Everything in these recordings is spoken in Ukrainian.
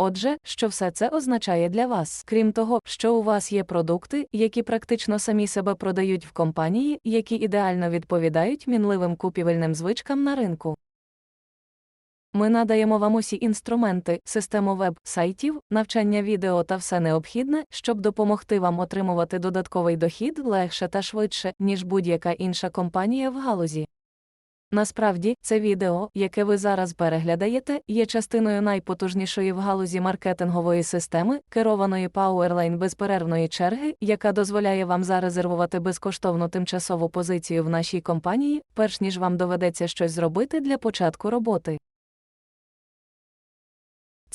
Отже, що все це означає для вас? Крім того, що у вас є продукти, які практично самі себе продають в компанії, які ідеально відповідають мінливим купівельним звичкам на ринку. Ми надаємо вам усі інструменти, систему веб-сайтів, навчання відео та все необхідне, щоб допомогти вам отримувати додатковий дохід легше та швидше, ніж будь-яка інша компанія в галузі. Насправді, це відео, яке ви зараз переглядаєте, є частиною найпотужнішої в галузі маркетингової системи, керованої Powerline безперервної черги, яка дозволяє вам зарезервувати безкоштовну тимчасову позицію в нашій компанії, перш ніж вам доведеться щось зробити для початку роботи.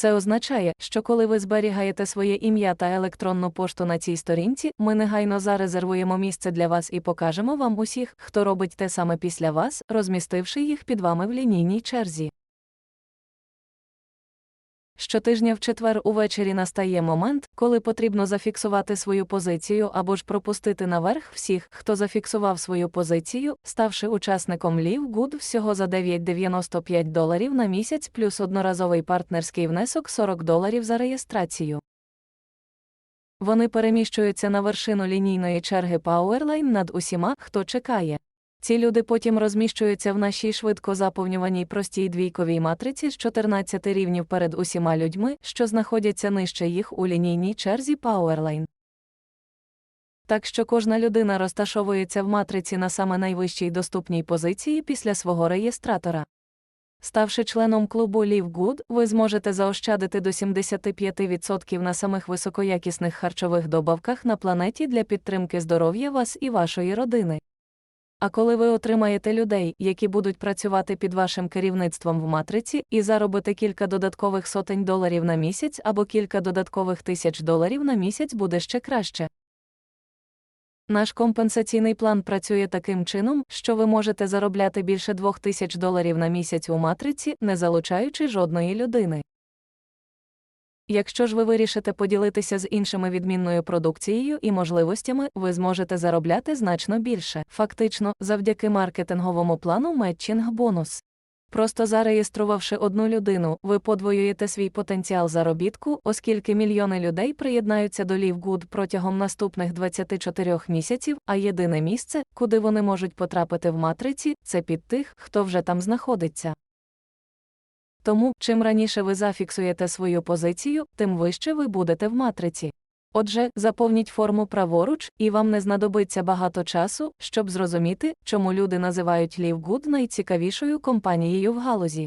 Це означає, що коли ви зберігаєте своє ім'я та електронну пошту на цій сторінці, ми негайно зарезервуємо місце для вас і покажемо вам усіх, хто робить те саме після вас, розмістивши їх під вами в лінійній черзі. Щотижня в четвер увечері настає момент, коли потрібно зафіксувати свою позицію або ж пропустити наверх всіх, хто зафіксував свою позицію, ставши учасником LiveGood всього за 9,95 доларів на місяць плюс одноразовий партнерський внесок 40 доларів за реєстрацію. Вони переміщуються на вершину лінійної черги Powerline над усіма, хто чекає. Ці люди потім розміщуються в нашій швидко заповнюваній простій двійковій матриці з 14 рівнів перед усіма людьми, що знаходяться нижче їх у лінійній черзі Powerline. Так що кожна людина розташовується в матриці на саме найвищій доступній позиції після свого реєстратора. Ставши членом клубу LiveGood, ви зможете заощадити до 75% на самих високоякісних харчових добавках на планеті для підтримки здоров'я вас і вашої родини. А коли ви отримаєте людей, які будуть працювати під вашим керівництвом в матриці, і заробите кілька додаткових сотень доларів на місяць або кілька додаткових тисяч доларів на місяць буде ще краще. Наш компенсаційний план працює таким чином, що ви можете заробляти більше 2000 доларів на місяць у матриці, не залучаючи жодної людини. Якщо ж ви вирішите поділитися з іншими відмінною продукцією і можливостями, ви зможете заробляти значно більше, фактично, завдяки маркетинговому плану Matching бонус. Просто зареєструвавши одну людину, ви подвоюєте свій потенціал заробітку, оскільки мільйони людей приєднаються до LiveGood протягом наступних 24 місяців, а єдине місце, куди вони можуть потрапити в матриці, це під тих, хто вже там знаходиться. Тому, чим раніше ви зафіксуєте свою позицію, тим вище ви будете в матриці. Отже, заповніть форму праворуч, і вам не знадобиться багато часу, щоб зрозуміти, чому люди називають Лівгуд найцікавішою компанією в галузі.